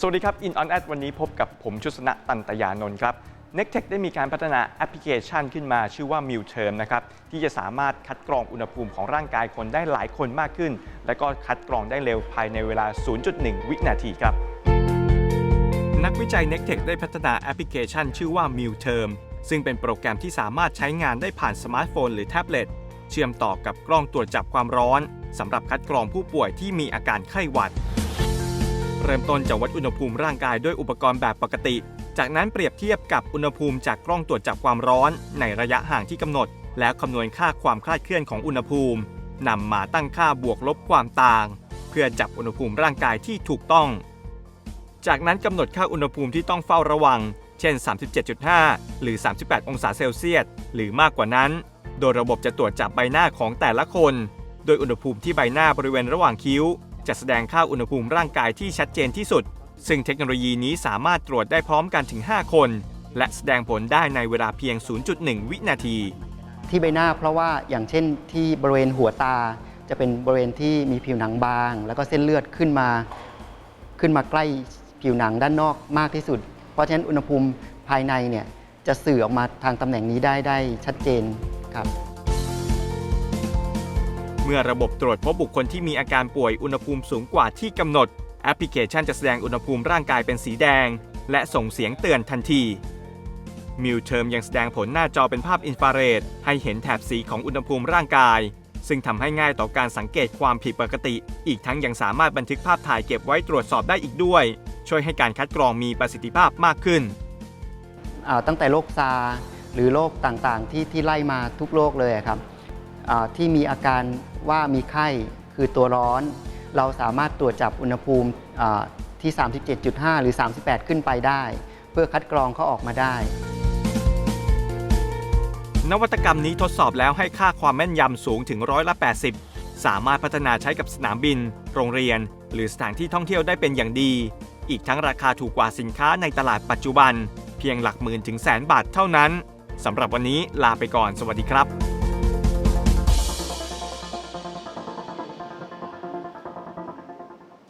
สวัสดีครับ In On Ad วันนี้พบกับผมชุสนะตันตยานนท์ครับ n e c t e c h ได้มีการพัฒนาแอปพลิเคชันขึ้นมาชื่อว่า m u t e r m นะครับที่จะสามารถคัดกรองอุณหภูมิของร่างกายคนได้หลายคนมากขึ้น และก็คัดกรองได้เร็วภายในเวลา 0.1 วินาทีครับ นักวิจัย n e c t e c h ได้พัฒนาแอปพลิเคชันชื่อว่า m u t e r m ซึ่งเป็นโปรแกรมที่สามารถใช้งานได้ผ่านสมาร์ทโฟนหรือแท็บเล็ตเชื่อมต่อกับกล้องตรวจจับความร้อนสำหรับคัดกรองผู้ป่วยที่มีอาการไข้หวัด เริ่มต้นจากวัดอุณหภูมิร่างกายด้วยอุปกรณ์แบบปกติ จากนั้นเปรียบเทียบกับอุณหภูมิจากกล้องตรวจจับความร้อน ในระยะห่างที่กำหนด แล้วคำนวณค่าความคลาดเคลื่อนของอุณหภูมินำมาตั้งค่าบวกลบความต่าง เพื่อจับอุณหภูมิร่างกายที่ถูกต้อง จากนั้นกำหนดค่าอุณหภูมิที่ต้องเฝ้าระวัง เช่น 37.5 หรือ 38 องศาเซลเซียส หรือมากกว่านั้น โดยระบบจะตรวจจับใบหน้าของแต่ละคน โดยอุณหภูมิที่ใบหน้าบริเวณระหว่างคิ้ว จะแสดงค่าอุณหภูมิร่างกายที่ชัดเจนที่สุด ซึ่งเทคโนโลยีนี้สามารถตรวจได้พร้อมกันถึง 5 คน และแสดงผลได้ในเวลาเพียง 0.1 วินาที ที่ใบหน้าเพราะว่าอย่างเช่นที่บริเวณหัวตา จะเป็นบริเวณที่มีผิวหนังบาง แล้วก็เส้นเลือดขึ้นมา ขึ้นมาใกล้ผิวหนังด้านนอกมากที่สุด เพราะฉะนั้นอุณหภูมิภายในเนี่ยจะสื่อออกมาทางตำแหน่งนี้ได้ได้ชัดเจนครับ เมื่อระบบตรวจพบบุคคลที่มีอาการป่วยอุณหภูมิสูงกว่าที่กำหนด แอปพลิเคชันจะแสดงอุณหภูมิร่างกายเป็นสีแดง และส่งเสียงเตือนทันทีมิวเทอมยังแสดงผลหน้าจอเป็นภาพอินฟราเรดให้เห็นแถบสีของอุณหภูมิร่างกาย ซึ่งทำให้ง่ายต่อการสังเกตความผิดปกติ อีกทั้งยังสามารถบันทึกภาพถ่ายเก็บไว้ตรวจสอบได้อีกด้วย ช่วยให้การคัดกรองมีประสิทธิภาพมากขึ้น ตั้งแต่โรคซาร์หรือโรคต่างๆ ที่ที่ไล่มาทุกโรคเลยครับ ที่มีอาการว่ามีไข้คือตัวร้อน เราสามารถตรวจจับอุณหภูมิที่ 37.5 หรือ 38 ขึ้นไปได้ เพื่อคัดกรองเขาออกมาได้ นวัตกรรมนี้ทดสอบแล้วให้ค่าความแม่นยำสูงถึงร้อยละ 80 สามารถพัฒนาใช้กับสนามบิน โรงเรียน หรือสถานที่ท่องเที่ยวได้เป็นอย่างดี อีกทั้งราคาถูกกว่าสินค้าในตลาดปัจจุบัน เพียงหลักหมื่นถึงแสนบาทเท่านั้นสำหรับวันนี้ลาไปก่อน สวัสดีครับ